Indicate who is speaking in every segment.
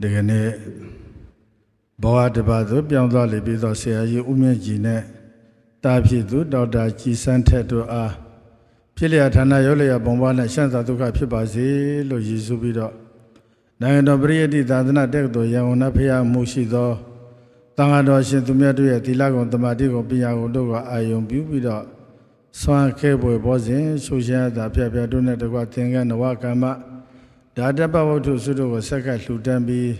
Speaker 1: ဒီကနေ့ဘောဝတပါသို့ပြောင်းသွားလေပြီးတော့ဆရာကြီးဦးမြင့်ကြီးနဲ့တာဖြစ်သူဒေါက်တာကြည်စန်းထက်တို့အားဖြစ်လျက်ဌာနရောလျက်ဘုံဘွားနဲ့ရှမ်းသာဒုက္ခဖြစ်ပါစေလို့ရည်စူးပြီးတော့နိုင်ငံတော်ပရိယတ္တိသာသနာတက္ကသိုလ်ရန်ကုန်နတ်ဖျားမှုရှိသောတန်ဃာတော်ရှင်သူမြတ်တို့ရဲ့သီလကုံတမာတိကုံပညာကုံတို့ကအာယုံပြုပြီးတော့ဆွမ်းခဲပွေဘောစဉ်ရှုရှားသာဖျက်ဖျက်တို့နဲ့တကွသင်္ကန်းနဝကမ္မ ဒါတပဝတ္ထုစုတို့ကိုဆက်ကလှူဒန်းပြီး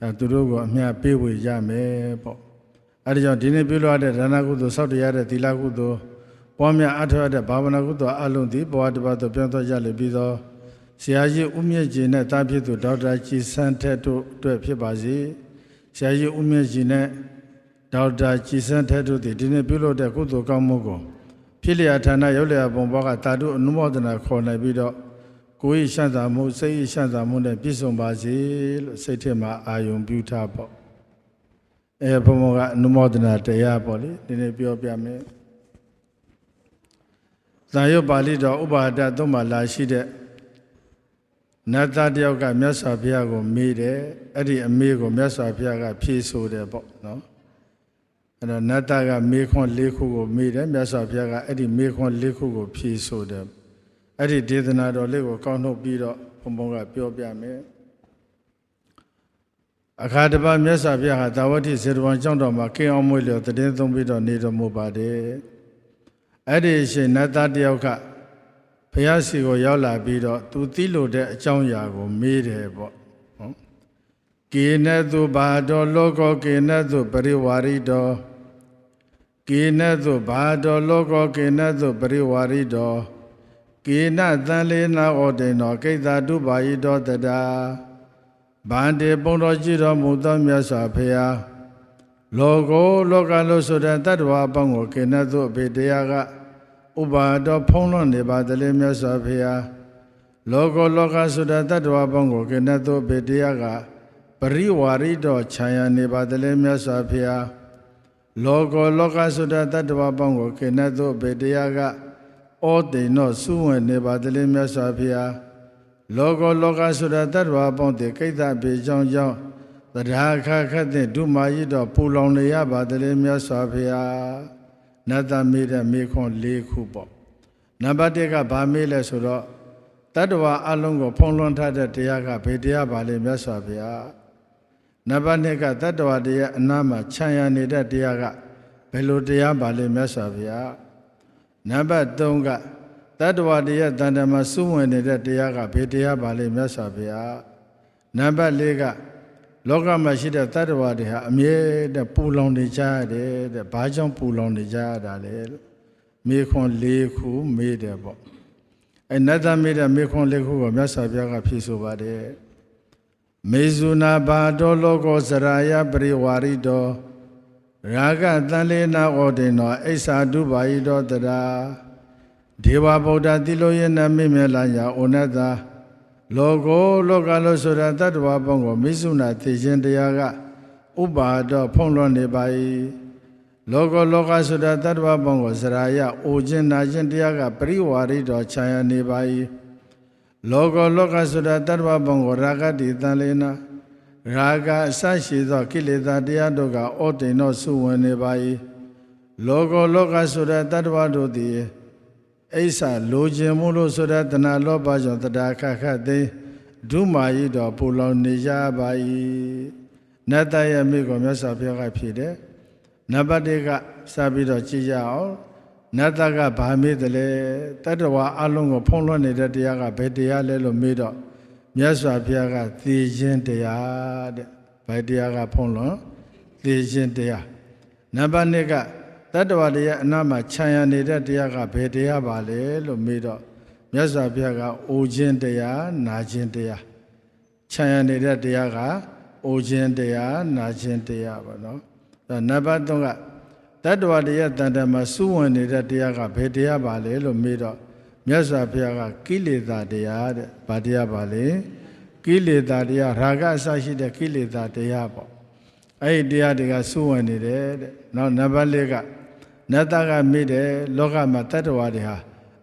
Speaker 1: ဒါသူတို့ကိုအမျှပေးဝေရမယ်ပေါ့အဲဒါကြောင့်ဒီနေ့ပြုလုပ်ရတဲ့ဒါနကုသိုလ်စောင့်တရားတဲ့သီလကုသိုလ်ပွားများအထောက်အတဲ့ဘာဝနာကုသိုလ်အလုံးသည်ဘဝတစ်ပါးသို့ပြောင်းသွားကြလေပြီးတော့ဆရာကြီးဦးမြင့်ကြီးနဲ့တာဖြစ်သူဒေါက်တာကြည်စန်းထက်တို့အတွက်ဖြစ်ပါစေဆရာကြီးဦးမြင့်ကြီးနဲ့ဒေါက်တာကြည်စန်းထက်တို့သည်ဒီနေ့ပြုလုပ်တဲ့ကုသိုလ်ကောင်းမှုကိုဖြစ်လျက်ဌာနရောက်လျက်ပုံဘောကတာတုအနုမောဒနာခေါ်နိုင်ပြီးတော့ ကိုယ်ရှန့်သာမှုစိတ်ရှန့်သာမှုနဲ့ပြည့်စုံပါစေလို့စိတ်ထဲမှာအာယုံပြုထားပေါ့အဲဘုံဘောကအနုမောဒနာတရားပေါ့လေဒီနေ့ပြောပြမယ်ဇာယုပါဠိတော်ဥပါဒသုံးမှာလာရှိတဲ့နတ်သားတယောက်ကမြတ်စွာဘုရားကိုမေးတယ်အဲ့ဒီအမေးကိုမြတ်စွာဘုရားကဖြေဆိုတယ်ပေါ့နော်အဲ့တော့နတ်သားကမေးခွန်း၄ခုကိုမေးတယ်မြတ်စွာဘုရားကအဲ့ဒီမေးခွန်း၄ခုကိုဖြေဆိုတယ် အဲ့ဒီဒေသနာတော်လေးကိုကောက်နှုတ်ပြီးတော့ဘုံဘုံကပြောပြမယ်အခါတစ်ပါးမြတ်စွာဘုရားဟာတာဝတိစေတဝန်ကျောင်းတော်မှာကင်းအောင်မွေးလျော်တည်င်းသုံးပြီးတော့နေတော်မူပါတယ်အဲ့ဒီအချိန်နတ်သားတယောက်ကဘုရားစီကိုရောက်လာပြီးတော့သူသိလို့တဲ့အကြောင်းအရာကိုမေးတယ်ပေါ့ဟုတ်ကေနတုဘာတော်လောကောကေနတုပရိဝါရိတောကေနတုဘာတော်လောကောကေနတုပရိဝါရိတော ကေနသံလေနာဩတေနောကိတ္တတုပါယိတောတတာဗန္တေပုံတော်ကြည်တော်မူသောမြတ်စွာဘုရားလောကောလောကလို့ဆိုတဲ့တတ္တဝါအပေါင်းကိုကေနတုအဖေတရားကဥပါတော်ဖုံးလွန်နေပါတလေမြတ်စွာဘုရားလောကောလောကဆိုတဲ့တတ္တဝါအပေါင်းကိုကေနတုအဖေတရားကပရိဝါရိတော်ခြံရနေပါတလေမြတ်စွာဘုရားလောကောလောကဆိုတဲ့တတ္တဝါအပေါင်းကိုကေနတုအဖေတရားက ဩတိန်တော့စုဝင်နေပါတလေမြတ်စွာဘုရားလောကောလောကဆိုတဲ့တတ္တဝါပေါင်းတဲ့ကိစ္စပေကြောင်းကြောင်းတရားခခတ်တဲ့ဒုမာကြီးတော့ပူလောင်နေရပါတလေမြတ်စွာဘုရားနတ်သမီးတဲ့မိခွန်း၄ခုပေါ့နံပါတ်၁ကဗာမေးလဲဆိုတော့တတ္တဝါအလုံးကိုဖုံးလွှမ်းထားတဲ့တရားကဘေတရားပါလေမြတ်စွာဘုရားနံပါတ်၂ကတတ္တဝါတရားအနာမှာခြံရနေတဲ့တရားကဘယ်လိုတရားပါလေမြတ်စွာဘုရား နံပါတ်3ကတတ္တဝါတရားတန်တမှာစုဝင်နေတဲ့တရားကဘေတရားပါလေမြတ်စွာဘုရားနံပါတ်4ကလောကမှာရှိတဲ့တတ္တဝါတွေဟာအမြဲတည်းပူလောင်နေကြရတယ်တဲ့ဘာကြောင့်ပူလောင်နေကြရတာလဲလို့မေခွန်း၄ခုမေးတယ်ပေါ့အဲနတ်သားမေးတဲ့မေခွန်း၄ခုကိုမြတ်စွာဘုရားကဖြေဆိုပါတယ်မေဇုနာဘာတောလောကောစရာယပရိဝါရိတော ရာဂတန်လေနာဩဒေနောအိစ္ဆာတုပါယိတောတရာဒေဝဗုဒ္ဓတိလိုယနမိမေလာညာဩနတလောကောလောကလို့ဆိုတာတတ္တဝါပေါင်းကိုမိစုနာသိခြင်းတရားကဥပါတော့ဖုံးလွှမ်းနေပါ၏လောကလောကဆိုတာတတ္တဝါပေါင်းကိုစရာယအိုခြင်းနာခြင်းတရားကပရိဝါရိတော်ခြံရနေပါ၏လောကလောကဆိုတာတတ္တဝါပေါင်းကိုရာဂတိတန်လေနာ ရာဂအစရှိသောကိလေသာတရားတို့ကဩတိန်သောစုဝင်နေပါ၏လောကလောကဆိုတဲ့တတ္တဝါတို့သည်အိဆာလိုခြင်းမှုလို့ဆိုတဲ့တဏှာလောဘကြောင့်တရားခခသိဒုမာယိတော်ပူလောင်နေကြပါ၏နတ်တရဲ့မိကိုမြတ်စွာဘုရားကဖြေတယ်နံပါတ်1ကစပြီးတော့ကြည့်ကြအောင်နတ်တကဘာမေးတယ်လဲတတ္တဝါအလုံးကိုဖုံးလွှမ်းနေတဲ့တရားကဘယ်တရားလဲလို့မေးတော့ မြတ်စွာဘုရားကသိခြင်းတရားတဲ့ဘယ်တရားကဖုံးလွှမ်းသိခြင်းတရားနံပါတ်2ကတတ္တဝါတွေရဲ့အနာမှာခြံရနေတဲ့တရားကဘယ်တရားပါလဲလို့မေးတော့မြတ်စွာဘုရားကအိုခြင်းတရားနာခြင်းတရားခြံရနေတဲ့တရားကအိုခြင်းတရားနာခြင်းတရားပါနော်အဲနံပါတ်3ကတတ္တဝါတွေရဲ့တန်တမှာစုဝင်နေတဲ့တရားကဘယ်တရားပါလဲလို့မေးတော့ မြတ်စွာဘုရားကကိလေသာတရားတဲ့ဗာတရားပါလေကိလေသာတရားရာဂအစရှိတဲ့ကိလေသာတရားပေါ့အဲ့ဒီတရားတွေကစုဝင်နေတယ်တဲ့နောက်နံပါတ်၄ကနတ်သားကမိတယ်လောကမှာတတ္တဝါတွေဟာ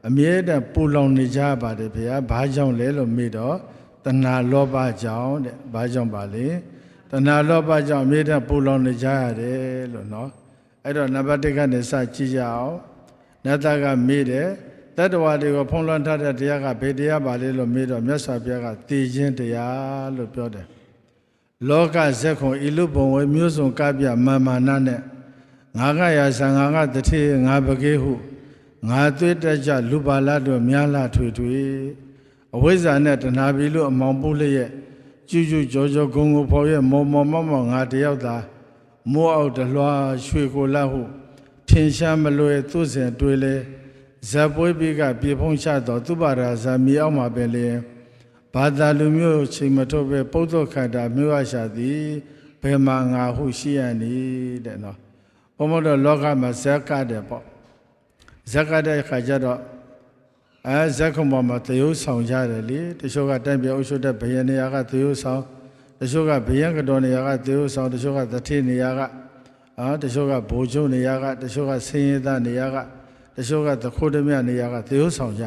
Speaker 1: အမြဲတမ်းပူလောင်နေကြပါတယ်ဗျာဘာကြောင့်လဲလို့မိတော့တဏှာလောဘကြောင့်တဲ့ဘာကြောင့်ပါလဲတဏှာလောဘကြောင့်အမြဲတမ်းပူလောင်နေကြရတယ်လို့နော်အဲ့တော့နံပါတ်1ကနေစကြည့်ကြအောင်နတ်သားကမေးတယ် တတ္တဝါတွေကိုဖုံးလွှမ်းထားတဲ့တရားကဘယ်တရားပါလဲလို့မေးတော့မြတ်စွာဘုရားကတည်ခြင်းတရားလို့ပြောတယ်လောကဇက်ခွန်ဤလူဘုံဝေမျိုးစုံကပြမာမာနနဲ့ငါကရာဆံငါကတတိငါပကေဟုငါသွေးတက်ကြလူပါလာတို့များလာထွေထွေအဝိဇ္ဇာနဲ့တဏှာပြီလို့အမောင်ပုလျက်ကျူးကျူးကြောကြောဂုံကိုဖော်ရဲ့မော်မော်မော်မော်ငါတယောက်သာမိုးအောက်တလွှာရွှေကိုလာဟုထင်ရှားမလွယ်သူစဉ်တွေ့လေ ဇက်ပွဲပိကပြေဖုံးချတော်သူပါရာဇာမြေအောက်မှာပင်လျင်ဘာသာလူမျိုးချိန်မထုတ်ပဲပုဒ္ဒခန္ဓာမြို့အရှာသည်ဘယ်မှာငါဟုရှိရနည်းတဲ့နော်ဘုံမတော်လောကမှာဇက်ကတဲ့ပေါ့ဇက်ကတဲ့ခါကျတော့အဲဇက်ခုံပေါ်မှာတယုဆောင်ကြတယ်လေတချို့ကတိုင်ပြအုပ်ချုပ်တဲ့ဘယနေရာကတယုဆောင်တချို့ကဘယံကတော်နေရာကတယုဆောင်တချို့ကတထေနေရာကအာတချို့ကဘိုလ်ချုပ်နေရာကတချို့ကဆင်းရဲသားနေရာက တချို့ကသခိုးတမနေရာကသေယုတ်ဆောင်ကြ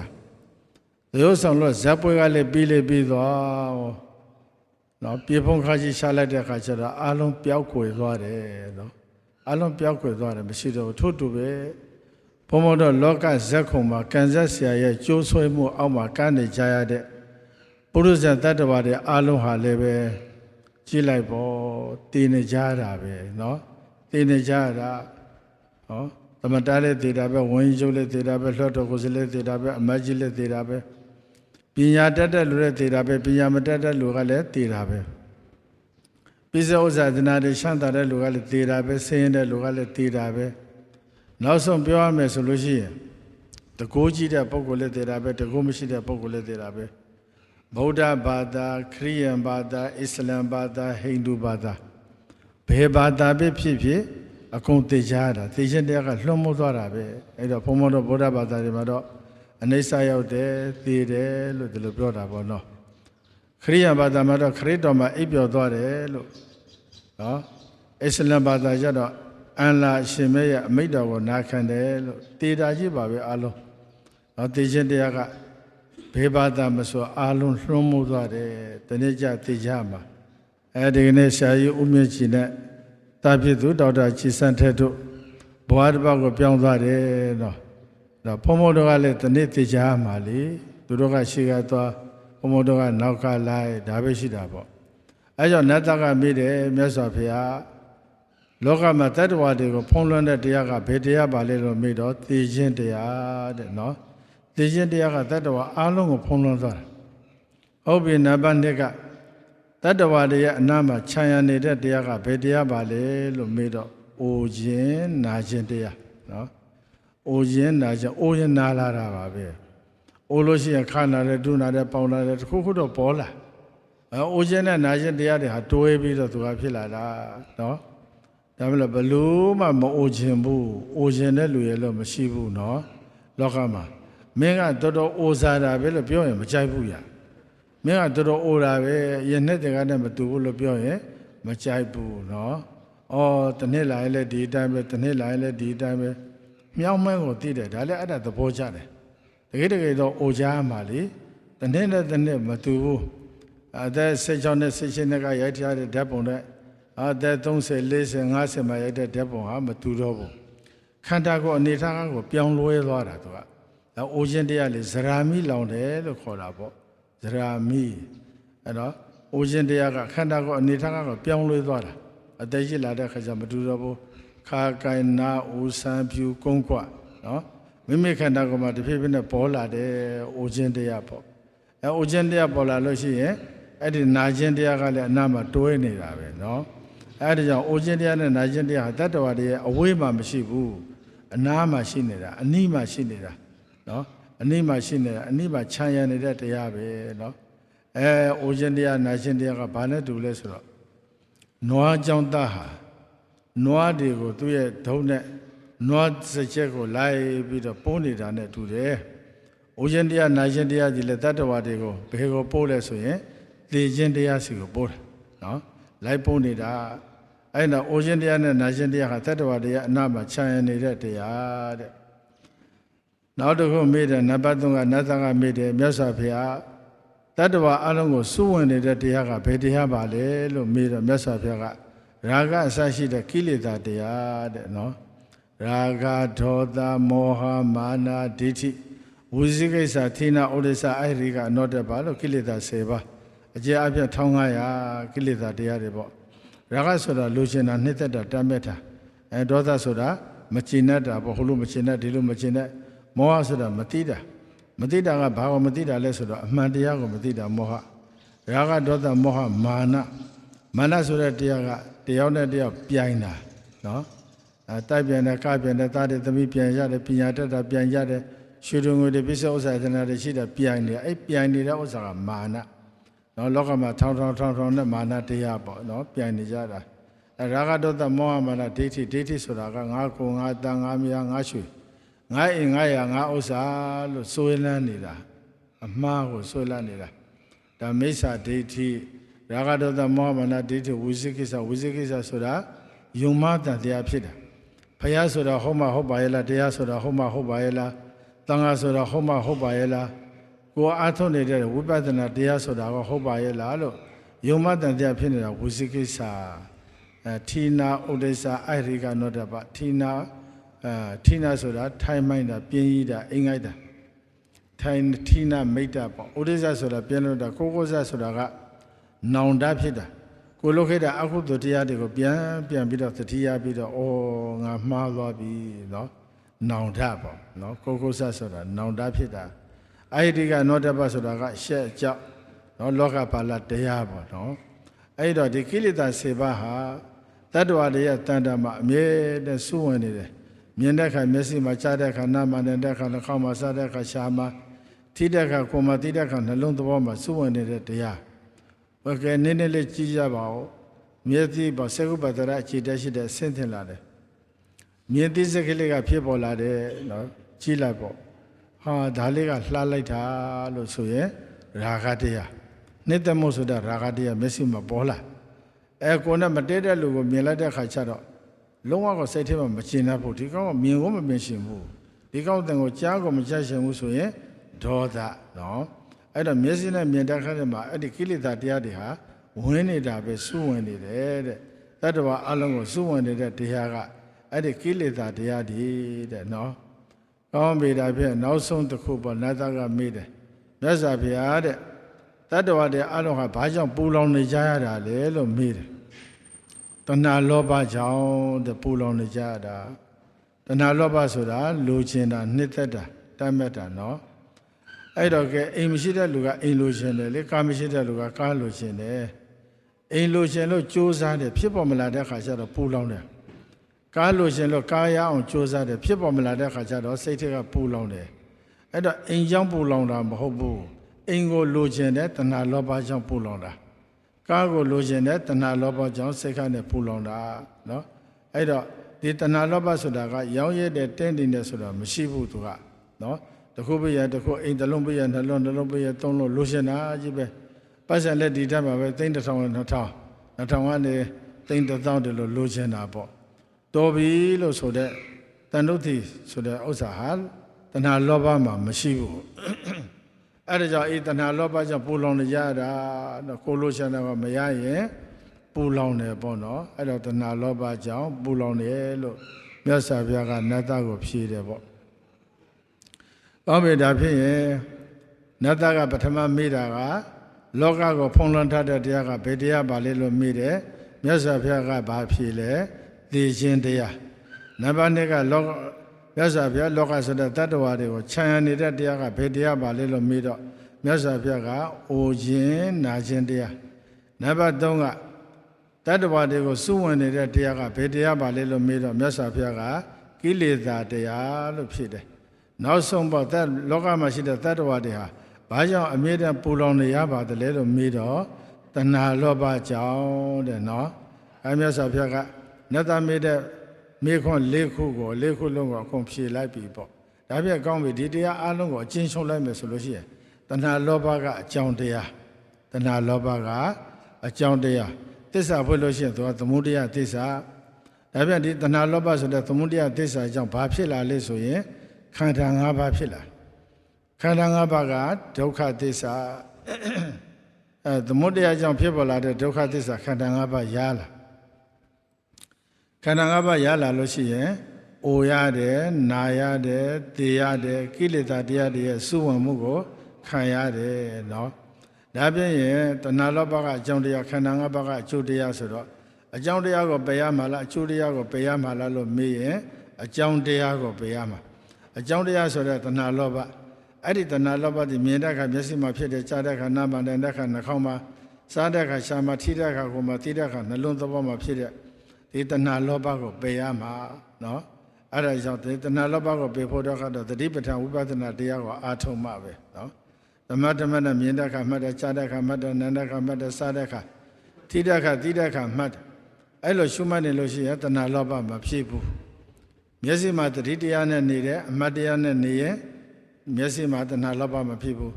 Speaker 1: သေယုတ်ဆောင်လို့ဇက်ပွဲကလည်းပြီးလေပြီးသွားနော်ပြေဖုံးခါကြီးရှာလိုက်တဲ့ခါကျတော့အလုံးပြောက်ကွယ်သွားတယ်နော်အလုံးပြောက်ကွယ်သွားတယ်မရှိတော့ထို့တူပဲဘုံဘတော်လောကဇက်ခုံမှာကန်ဇက်ဆရာရဲ့ကြိုးဆွဲမှုအောက်မှာကန်းနေကြရတဲ့ပုရုဇဉ်တတ္တဝါတွေအလုံးဟာလည်းပဲကြည့်လိုက်ပေါ့တည်နေကြတာပဲနော်တည်နေကြတာဟော သမတားလည်းတည်တာပဲဝင်းကြီးချုပ်လည်းတည်တာပဲလွှတ်တော်ကိုယ်စားလည်းတည်တာပဲအမတ်ကြီးလည်းတည်တာပဲပညာတတ်တဲ့လူလည်းတည်တာပဲပညာမတတ်တဲ့လူကလည်းတည်တာပဲပိစဥစ္စာဒနာတွေရှမ်းတာတဲ့လူကလည်းတည်တာပဲဆင်းရဲတဲ့လူကလည်းတည်တာပဲနောက်ဆုံးပြောရမယ်ဆိုလို့ရှိရင်တကိုးကြီးတဲ့ပုဂ္ဂိုလ်လည်းတည်တာပဲတကိုးမရှိတဲ့ပုဂ္ဂိုလ်လည်းတည်တာပဲဗုဒ္ဓဘာသာခရစ်ယာန်ဘာသာအစ္စလမ်ဘာသာဟိန္ဒူဘာသာဘယ်ဘာသာပဲဖြစ်ဖြစ် အကုန်သိကြတာသိချင်းတရားကလွှမ်းမိုးသွားတာပဲအဲ့တော့ဘုံဘုံတို့ဗုဒ္ဓဘာသာတွေမှာတော့အနိစ္စရောက်တယ်သိတယ်လို့ဒီလိုပြောတာပေါ့နော်ခရိယဘာသာမှာတော့ခရစ်တော်မှာအိပ်ပျော်သွားတယ်လို့နော်အစ္စလမ်ဘာသာကျတော့အန်လာရှင်မဲရဲ့အမိတ်တော်ကိုနာခံတယ်လို့တေတာကြီးပါပဲအားလုံးနော်သိချင်းတရားကဘေဘာသာမဆိုအားလုံးလွှမ်းမိုးသွားတယ်တနေ့ကျသိကြမှာအဲဒီကနေ့ဆရာကြီးဦးမြင့်ကြီးနဲ့ တာဖြစ်သူဒေါက်တာချီစံထက်တို့ဘဝတစ်ပတ်ကိုပြောင်းသွားတယ်နော်တော့ဘုံဘုံတို့ကလည်းတနေ့သိကြမှာလေသူတို့ကရှေ့ကသွားဘုံဘုံတို့ကနောက်ကလိုက်ဒါပဲရှိတာပေါ့အဲကြောင့်နတ်သားကမိတယ်မြတ်စွာဘုရားလောကမှာတတ္တဝါတွေကိုဖုံးလွှမ်းတဲ့တရားကဘယ်တရားပါလဲလို့မိတော့သိခြင်းတရားတဲ့နော်သိခြင်းတရားကတတ္တဝါအလုံးကိုဖုံးလွှမ်းသွားတယ်ဟုတ်ပြီနံပါတ်1က တတ္တဝါတွေရဲ့အနာမှာခြံရနေတဲ့တရားကဘယ်တရားပါလဲလို့မေးတော့အိုခြင်းနာခြင်းတရားနော်အိုခြင်းနာခြင်းအိုရင်နာလာတာပါပဲအိုလို့ရှိရင်ခါနာတယ်ဒုနာတယ်ပေါင်နာတယ်တခုခုတော့ပေါ်လာအဲအိုခြင်းနဲ့နာခြင်းတရားတွေဟာတွဲပြီးတော့သူကဖြစ်လာတာနော်ဒါမလို့ဘလို့မှမအိုခြင်းဘူးအိုခြင်းတဲ့လူရဲ့လို့မရှိဘူးနော်လောကမှာမင်းကတော်တော်အိုစားတာပဲလို့ပြောရင်မကြိုက်ဘူးညာ မင်းကတော်တော်အိုတာပဲယနေ့တကနဲ့မတူဘူးလို့ပြောရင်မကြိုက်ဘူးနော်။အော်တနေ့လာရင်လည်းဒီအတိုင်းပဲတနေ့လာရင်လည်းဒီအတိုင်းပဲမြောင်းမဲကိုသိတယ်ဒါလည်းအဲ့ဒါသဘောကျတယ်။တကယ်တကယ်တော့အိုကြမှာလေတနေ့နဲ့တနေ့မတူဘူး။အသက်16နဲ့16နှစ်ကရိုက်ထားတဲ့ဓာတ်ပုံနဲ့အသက်30 40 50မှာရိုက်တဲ့ဓာတ်ပုံဟာမတူတော့ဘူး။ခန္ဓာကိုယ်အနေထားကိုပြောင်းလဲသွားတာသူက။ဒါအိုခြင်းတရားလေဇရာမိလောင်တယ်လို့ခေါ်တာပေါ့။ ဇရာမိအဲ့တော့အိုခြင်းတရားကခန္ဓာကိုယ်အနေထားကပြောင်းလဲသွားတာအသက်ရှိလာတဲ့ခါကျမတူတော့ဘူးခါကိုင်နာဦးဆန်းဖြူကုန်းကွနော်မိမိခန္ဓာကိုယ်မှာတစ်ဖြည်းဖြည်းနဲ့ပေါ်လာတဲ့အိုခြင်းတရားပေါ့အဲအိုခြင်းတရားပေါ်လာလို့ရှိရင်အဲ့ဒီနာခြင်းတရားကလည်းအနာမှာတွဲနေတာပဲနော်အဲ့ဒါကြောင့်အိုခြင်းတရားနဲ့နာခြင်းတရားဟာတတ္တဝါတွေရဲ့အဝေးမှာမရှိဘူးအနာမှာရှိနေတာအနီးမှာရှိနေတာနော် အနိမရှိနေတာအနိမခြံရံနေတဲ့တရားပဲနော်အဲအိုရှင်တရားနာရှင်တရားကဘာနဲ့တူလဲဆိုတော့နွားကြောင့်သားဟာနွားတွေကိုသူ့ရဲ့ဒုံနဲ့နွားစချက်ကိုလိုက်ပြီးတော့ပိုးနေတာနဲ့တူတယ်အိုရှင်တရားနာရှင်တရားကြီးလည်းတတ္တဝါတွေကိုဘယ်ကိုပိုးလဲဆိုရင်သိခြင်းတရားစီကိုပိုးတယ်နော်လိုက်ပိုးနေတာအဲ့တော့အိုရှင်တရားနဲ့နာရှင်တရားဟာတတ္တဝါတရားအနာမှာခြံရံနေတဲ့တရားတဲ့ နောက်တစ်ခုမေးတယ်နံပါတ်3ကနတ်သားကမေးတယ်မြတ်စွာဘုရားတတတ္တဝါအလုံးကိုစုဝင်နေတဲ့တရားကဘယ်တရားပါလဲလို့မေးတော့မြတ်စွာဘုရားကရာဂအစရှိတဲ့ကိလေသာတရားတဲ့နော်ရာဂဒေါသမောဟမာနဒိဋ္ဌိဝိဇိကိစ္စသီနာဥဒိစ္စအဲ့ဒီကအနောတပါလို့ကိလေသာ10ပါးအကျအပြည့်1500ကိလေသာတရားတွေပေါ့ရာဂဆိုတာလူရှင်တာနှစ်သက်တာတမ်းမဲ့တာအဲဒေါသဆိုတာမချင်တတ်တာပေါ့ဟိုလိုမချင်တတ်ဒီလိုမချင်တတ် မောဟဆိုတာမသိတာမသိတာကဘာကိုမသိတာလဲဆိုတော့အမှန်တရားကိုမသိတာမောဟရာဂဒေါသမောဟမာနမာနဆိုတဲ့တရားကတယောက်နဲ့တယောက်ပြိုင်တာနော်အဲတိုက်ပြန်တယ်ကပြန်တယ်သားတယ်သမီးပြန်ရတယ်ပညာတတ်တာပြန်ရတယ်ရွှေတုံငွေတွေပစ္စည်းဥစ္စာသနာတွေရှိတာပြိုင်တယ်အဲ့ပြိုင်နေတဲ့ဥစ္စာကမာနနော်လောကမှာထောင်ထောင်ထောင်ထောင်နဲ့မာနတရားပေါ့နော်ပြိုင်နေကြတာအဲရာဂဒေါသမောဟမာနဒိဋ္ဌိဒိဋ္ဌိဆိုတာကငါကိုငါတန်ငါမြာငါရွှေ ငါအိမ်ငါရငါဥစ္စာလို့ဆိုလန်းနေတာအမှားကိုဆိုလန်းနေတာဒါမိစ္ဆာဒိဋ္ဌိရာဂဒေါသမောဟမာနဒိဋ္ဌိဝိသိကိစ္စဝိသိကိစ္စဆိုတာယုံမတန်တရားဖြစ်တာဖယားဆိုတာဟုတ်မဟုတ်ပါရဲ့လားတရားဆိုတာဟုတ်မဟုတ်ပါရဲ့လားတန်ခါဆိုတာဟုတ်မဟုတ်ပါရဲ့လားကိုယ်အားထုတ်နေတဲ့ဝိပဿနာတရားဆိုတာကဟုတ်ပါရဲ့လားလို့ယုံမတန်တရားဖြစ်နေတာဝိသိကိစ္စအဲဌိနာဥဒိစ္စအိုက်ရိကနောတပဌိနာ အာထိနာဆိုတာထိုင်မိုက်တာပြင်းရတာအိမ်ငိုက်တာထိုင်ထိနာမိတ်တာပေါ့ဥဒိစ္စဆိုတာပြန်လို့တာကိုကိုဇဆိုတာကနောင်တဖြစ်တာကိုလုခဲ့တာအကုသိုလ်တရားတွေကိုပြန်ပြန်ပြီးတော့သတိရပြီးတော့ဩငါမှားသွားပြီနော်နောင်တပေါ့နော်ကိုကိုဇဆိုတာနောင်တဖြစ်တာအဲ့ဒီကနောတပဆိုတာကရှက်ကြောက်နော်လောကပါဠတရားပေါ့နော်အဲ့တော့ဒီကိလေသာ7ပါးဟာတတ္တဝါတွေရဲ့တန်တာမှာအမြဲတည်းစုဝင်နေတယ် မြင်တဲ့အခါမျက်စိမှာကြားတဲ့အခါနားမှာနေတဲ့အခါနှာခေါင်းမှာစားတဲ့အခါရှားမှာထိတဲ့အခါကိုယ်မှာသိတဲ့အခါနှလုံးသဘောမှာစုဝင်နေတဲ့တရားဘယ်ကဲနည်းနည်းလေးကြည့်ကြပါဦးမျက်စိပေါ်စေကုပ္ပတရအခြေတက်ရှိတဲ့ဆင်းထင်လာတယ်မြင်သိစကလေးကဖြစ်ပေါ်လာတယ်နော်ကြည့်လိုက်ပေါ့ဟာဒါလေးကလှလိုက်တာလို့ဆိုရင်ရာဂတရားနှစ်သက်မှုဆိုတာရာဂတရားမျက်စိမှာပေါ်လာအဲကိုယ်နဲ့မတည့်တဲ့လူကိုမြင်လိုက်တဲ့အခါကျတော့ လုံးဝကိုစိတ်ထဲမှာမကျင်တတ်ဘူးဒီကောင်ကမြင်ကိုမမြင်ရှင်ဘူးဒီကောင်တန်ကိုကြားကိုမကြားရှင်ဘူးဆိုရင်ဒေါသနော်အဲ့တော့မျက်စိနဲ့မြင်တဲ့ခါကျမှအဲ့ဒီကိလေသာတရားတွေဟာဝင်နေတာပဲစုဝင်နေတယ်တဲ့တတ္တဝါအလုံးကိုစုဝင်နေတဲ့တရားကအဲ့ဒီကိလေသာတရားတွေတဲ့နော်ကောင်းပြီဒါဖြင့်နောက်ဆုံးတစ်ခုပေါ့နတ်သားကမေးတယ်မြတ်စွာဘုရားတဲ့တတ္တဝါတွေအလုံးဟာဘာကြောင့်ပူလောင်နေကြရတာလဲလို့မေးတယ် တဏှာလောဘကြောင့်တဲ့ပူလောင်နေကြရတာတဏှာလောဘဆိုတာလိုချင်တာနှစ်သက်တာတတ်မဲ့တာနော်အဲ့တော့ကဲအိမ်မရှိတဲ့လူကအိမ်လိုချင်တယ်လေကာမရှိတဲ့လူကကားလိုချင်တယ်အိမ်လိုချင်လို့ကြိုးစားတယ်ဖြစ်ပေါ်မလာတဲ့ခါကျတော့ပူလောင်တယ်ကားလိုချင်လို့ကားရအောင်ကြိုးစားတယ်ဖြစ်ပေါ်မလာတဲ့ခါကျတော့စိတ်ထဲကပူလောင်တယ်အဲ့တော့အိမ်ကြောင့်ပူလောင်တာမဟုတ်ဘူးအိမ်ကိုလိုချင်တဲ့တဏှာလောဘကြောင့်ပူလောင်တာ ကားကိုလိုချင်တဲ့တဏှာလောဘကြောင့်စိတ်ခနဲ့ပူလောင်တာနော်အဲ့တော့ဒီတဏှာလောဘဆိုတာကရောင်းရတဲ့တင်းတင်းနဲ့ဆိုတာမရှိဘူးသူကနော်တခုပြရတခုအိမ်တစ်လုံးပြရနှလုံးနှလုံးပြရသုံးလုံးလိုချင်တာကြီးပဲပတ်စံလက်ဒီထက်မှာပဲသိန်းတစ်ထောင်နဲ့နှစ်ထောင်နှစ်ထောင်ကနေသိန်းတစ်သောင်းတည်းလို့လိုချင်တာပေါ့တော်ပြီလို့ဆိုတဲ့တန်တုတ်တီဆိုတဲ့ဥစ္စာဟာတဏှာလောဘမှာမရှိဘူး အဲ့ဒါကြောင့်အေးတဏှာလောဘကြောင့်ပူလောင်နေကြတာတော့ကိုလိုချင်တာကမရရင်ပူလောင်တယ်ပေါ့နော်အဲ့တော့တဏှာလောဘကြောင့်ပူလောင်တယ်လို့မြတ်စွာဘုရားကနတ်သားကိုဖြေတယ်ပေါ့ကောင်းပြီဒါဖြစ်ရင်နတ်သားကပထမမေးတာကလောကကိုဖုံးလွှမ်းထားတဲ့တရားကဘယ်တရားပါလဲလို့မေးတယ်မြတ်စွာဘုရားကဘာဖြေလဲသိခြင်းတရားနံပါတ်2ကလောက မြတ်စွာဘုရားလောကဆိုတဲ့တတ္တဝါတွေကိုခြံရနေတဲ့တရားကဘယ်တရားပါလဲလို့မေးတော့မြတ်စွာဘုရားကအိုခြင်းနာခြင်းတရားနံပါတ်3ကတတ္တဝါတွေကိုစုဝင်နေတဲ့တရားကဘယ်တရားပါလဲလို့မေးတော့မြတ်စွာဘုရားကကိလေသာတရားလို့ဖြစ်တယ်နောက်ဆုံးပေါ့သက်လောကမှာရှိတဲ့တတ္တဝါတွေဟာဘာကြောင့်အမြဲတမ်းပူလောင်နေရပါသလဲလို့မေးတော့တဏှာလောဘကြောင့်တဲ့နော်အဲမြတ်စွာဘုရားကနတ်သားမေးတဲ့ မေခွန်း၄ခုကို၄ခုလုံးကိုအကုန်ဖြေလိုက်ပြီပေါ့ဒါပြကောင်းပြီဒီတရားအလုံးကိုအချင်းချုပ်လိုက်မယ်ဆိုလို့ရှိရင်တဏှာလောဘကအကြောင်းတရားတဏှာလောဘကအကြောင်းတရားသစ္စာဖွင့်လို့ရှိရင်သူကသမုဒိယသစ္စာဒါပြန်ဒီတဏှာလောဘဆိုတဲ့သမုဒိယသစ္စာအကြောင်းဘာဖြစ်လာလဲဆိုရင်ခန္ဓာ၅ပါးဖြစ်လာခန္ဓာ၅ပါးကဒုက္ခသစ္စာအဲသမုဒ္ဒရာကြောင့်ဖြစ်ပေါ်လာတဲ့ဒုက္ခသစ္စာခန္ဓာ၅ပါးရလာခ န္ဓာ၅ပါးရလာလို့ရှိရင်အိုရတယ်နာရတယ်သေရတယ်ကိလေသာတရားတွေရဲ့စုဝင်မှုကိုခံရတယ်နော်ဒါပြင်ရင်တဏှာလောဘကအကြောင်းတရားခန္ဓာ၅ပါးကအကျိုးတရားဆိုတော့အကြောင်းတရားကိုပယ်ရမှာလားအကျိုးတရားကိုပယ်ရမှာလားလို့မေးရင်အကြောင်းတရားကိုပယ်ရမှာအကြောင်းတရားဆိုတဲ့တဏှာလောဘအဲ့ဒီတဏှာလောဘဒီမြင်တဲ့အခါမျက်စိမှာဖြစ်တဲ့ကြားတဲ့အခါနားမှာတဲ့အခါနှာခေါင်းမှာစားတဲ့အခါရှားမှာထိတဲ့အခါကိုယ်မှာသိတဲ့အခါနှလုံးသဘောမှာဖြစ်တဲ့ ဒီတဏှာလောဘကိုပယ်ရမှာနော်အဲ့ဒါကြောင့်ဒီတဏှာလောဘကိုပယ်ဖို့တော့ကတော့သတိပဋ္ဌာန်ဝိပဿနာတရားကိုအားထုတ်မှပဲနော်ဓမ္မဓမ္မနဲ့မြင်တဲ့အခါမှတ်တယ်ကြားတဲ့အခါမှတ်တယ်နားတဲ့အခါမှတ်တယ်စားတဲ့အခါထိတဲ့အခါသိတဲ့အခါမှတ်တယ်အဲ့လိုရှုမှတ်နေလို့ရှိရင်တဏှာလောဘမဖြစ်ဘူးမျက်စိမှာသတိတရားနဲ့နေတယ်အမှတ်တရားနဲ့နေရင်မျက်စိမှာတဏှာလောဘမဖြစ်ဘူး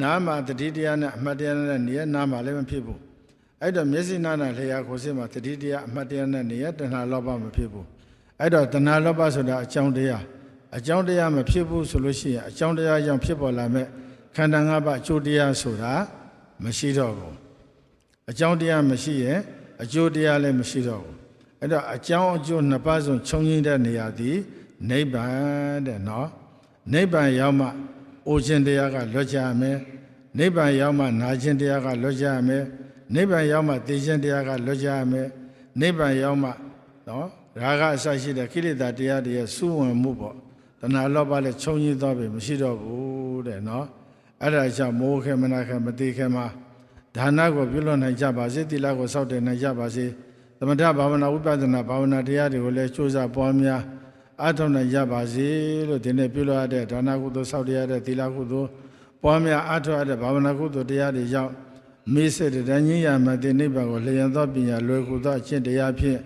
Speaker 1: နားမှာသတိတရားနဲ့အမှတ်တရားနဲ့နေရင်နားမှာလည်းမဖြစ်ဘူး အဲ့တော့မျက်စိနားနဲ့လျှာကိုယ်စိမှာသတိတရားအမှတ်တရားနဲ့နေရင်တဏှာလောဘမဖြစ်ဘူးအဲ့တော့တဏှာလောဘဆိုတာအကြောင်းတရားအကြောင်းတရားမဖြစ်ဘူးဆိုလို့ရှိရင်အကြောင်းတရားကြောင့်ဖြစ်ပေါ်လာမဲ့ခန္ဓာ၅ပါးအကျိုးတရားဆိုတာမရှိတော့ဘူးအကြောင်းတရားမရှိရင်အကျိုးတရားလည်းမရှိတော့ဘူးအဲ့တော့အကြောင်းအကျိုးနှစ်ပါးစုံခြုံငင်းတဲ့နေရာသည်နိဗ္ဗာန်တဲ့နော်နိဗ္ဗာန်ရောက်မှအိုခြင်းတရားကလွတ်ကြမယ်နိဗ္ဗာန်ရောက်မှနာခြင်းတရားကလွတ်ကြမယ် နိဗ္ဗာန်ရောက်မှသိခြင်းတရားကလွတ်ကြမယ်နိဗ္ဗာန်ရောက်မှနော်ရာဂအစရှိတဲ့ကိလေသာတရားတွေရဲ့စုဝင်မှုပေါ့တဏှာလောဘလည်းခြုံငင်းသွားပြီမရှိတော့ဘူးတဲ့နော်အဲ့ဒါကြောင့်မိုးခဲမနာခဲမတိခဲမှာဒါနကိုပြုလုပ်နိုင်ကြပါစေသီလကိုစောင့်တည်နိုင်ကြပါစေသမထဘာဝနာဝိပဿနာဘာဝနာတရားတွေကိုလည်းကြိုးစားပွားများအားထုတ်နိုင်ကြပါစေလို့ဒီနေ့ပြုလုပ်ရတဲ့ဒါနကုသိုလ်စောင့်တည်ရတဲ့သီလကုသိုလ်ပွားများအားထုတ်ရတဲ့ဘာဝနာကုသိုလ်တရားတွေကြောင့် မိစေတတန်ကြီးရမတိနိဗ္ဗာန်ကိုလျံသောပညာလွယ်ကူသောအချင်းတရားဖြင့်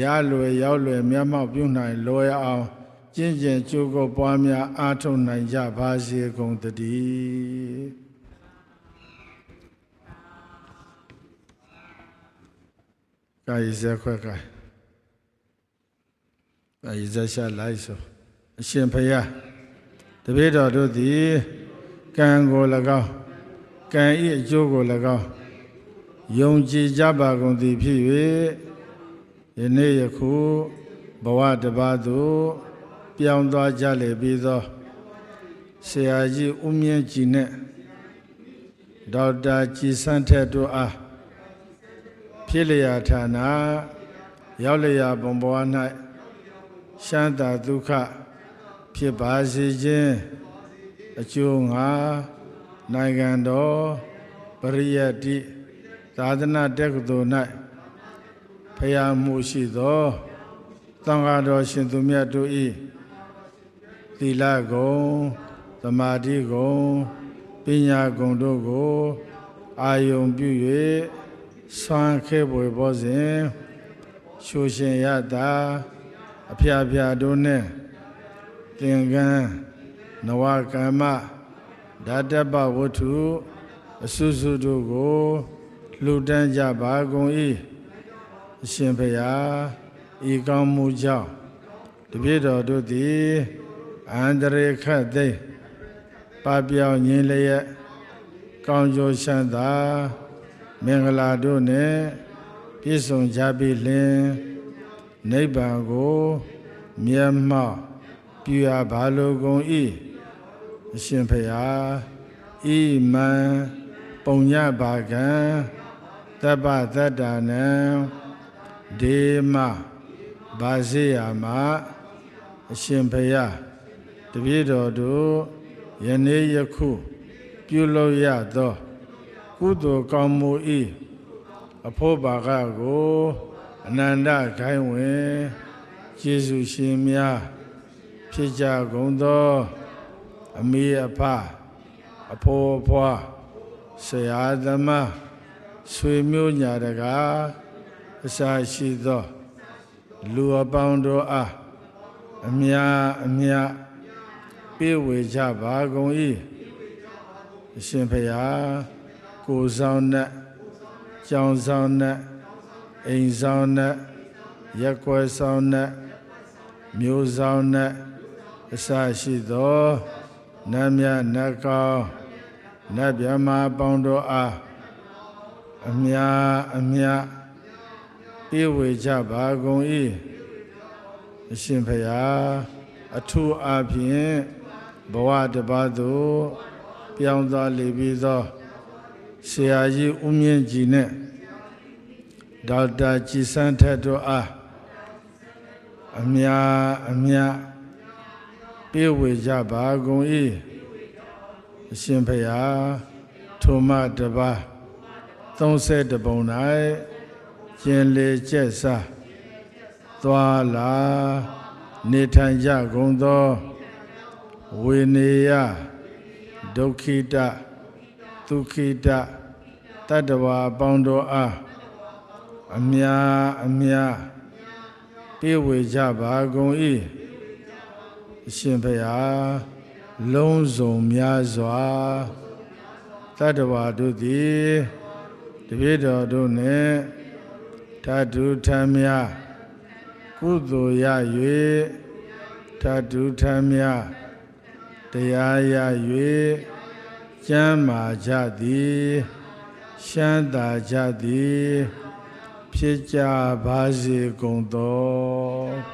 Speaker 1: ရလွယ်ရောက်လွယ်မျက်မှောက်ပြုနိုင်လွယ်အောင်ကျင့်ကြံကြိုးကိုပွားများအားထုတ်နိုင်ကြပါစေကုန်သတည်းကာယဇက်ခွက်ကကာယဇက်ရှာလိုက်ဆိုအရှင်ဖယားတပည့်တော်တို့သည်ကံကို၎င်း ကံဤအကျိုးကို၎င်းယုံကြည်ကြပါကုန်သည်ဖြစ်၍ယနေ့ယခုဘဝတစ်ပါးသို့ပြောင်းသွားကြလေပြီးသောဆရာကြီးဦးမြင့်ကြည်နဲ့ဒေါက်တာကြည်စန်းထက်တို့အားဖြစ်လျာဌာနရောက်လျာဘုံဘဝ၌ရှမ်းသာဒုက္ခဖြစ်ပါစေခြင်းအကျိုးငါ နိုင်ငံတော်ပရိယတ္တိသာသနာတက္ကသိုလ်၌ဖယားမှုရှိသောသံဃာတော်ရှင်သူမြတ်တို့၏သီလဂုံသမာဓိဂုံပညာဂုံတို့ကိုအာယုံပြု၍ဆွမ်းခဲပွေဘောစဉ်ရှုရှင်ရတာအဖျားဖျားတို့နဲ့သင်္ကန်းနဝကမ္မ ဓာတ္တပဝတ္ထုအစုစုတို့ကိုလှူဒန်းကြပါကုန်၏အရှင်ဖျားဤကောင်းမှုကြောင့်တပြည့်တော်တို့သည်အန္တရေခတ်သိပပြောင်းငင်းလျက်ကောင်းကျိုးချမ်းသာမင်္ဂလာတို့နဲ့ပြည့်စုံကြပြီလင်နိဗ္ဗာန်ကိုမျက်မှောက်ပြုရပါလိုကုန်၏ အရှင်ဖရာဤမံပုံညပါကံတပ္ပတတ္တာနံဒေမဘာစေယမအရှင်ဖရာတပည့်တော်တို့ယနေ့ယခု ပြုလုပ်ရသော ကုသိုလ်ကောင်းမှုဤအဖို့ဘာကကိုအနန္တခိုင်းဝင်ယေရှုရှင်များ ဖြစ်ကြကုန်သော အမေအဖအဖိုးအဖွားဆရာသမားဆွေမျိုးညာတကားအစာရှိသောလူအပေါင်းတို့အားအမြအမြပြေဝေကြပါကုန်၏အရှင်ဖရာကိုယ်ဆောင်နဲ့ကြောင်ဆောင်နဲ့အိမ်ဆောင်နဲ့ရက်ွယ်ဆောင်နဲ့မျိုးဆောင်နဲ့အစရှိသော နတ်မြတ်နတ်ကောင်းနတ်ဗျမပေါင်းတို့အားအမြအမြပြေဝေကြပါကုန်၏အရှင်ဖျားအထူးအားဖြင့်ဘဝတစ်ပါးသို့ပြောင်းသွားလေပြီးသောဆရာကြီးဦးမြင့်ကြည်နဲ့ဒေါက်တာကြည်စန်းထက်တို့အားအမြအမြ ပြေဝေကြပါကုန်၏အရှင်ဖျားထိုမတစ်ပါး30ပုံ၌ကျင်လေကျက်စားသွားလာနေထိုင်ကြကုန်သောဝေနေယဒုက္ခိတဒုက္ခိတတတ္တဝါအပေါင်းတို့အားအမြအမြပြေဝေကြပါကုန်၏ အရှင်ဘုရားလုံးစုံများစွာတတ္တဝါတို့သည်တပည့်တော်တို့နှင့်ဓာတုထမ်းများကုသိုလ်ရ၍ဓာတုထမ်းများတရားရ၍ကျမ်းမာကြသည်ရှမ်းသာကြသည် ဖြစ်ကြပါစေကုန်သော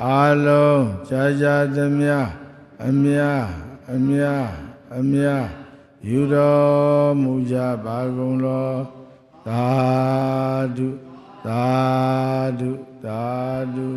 Speaker 1: အာလုံးကြာကြာသမျှအမြအမြအမြယူတော်မူကြပါကုန်လောသာဓုသာဓုသာဓု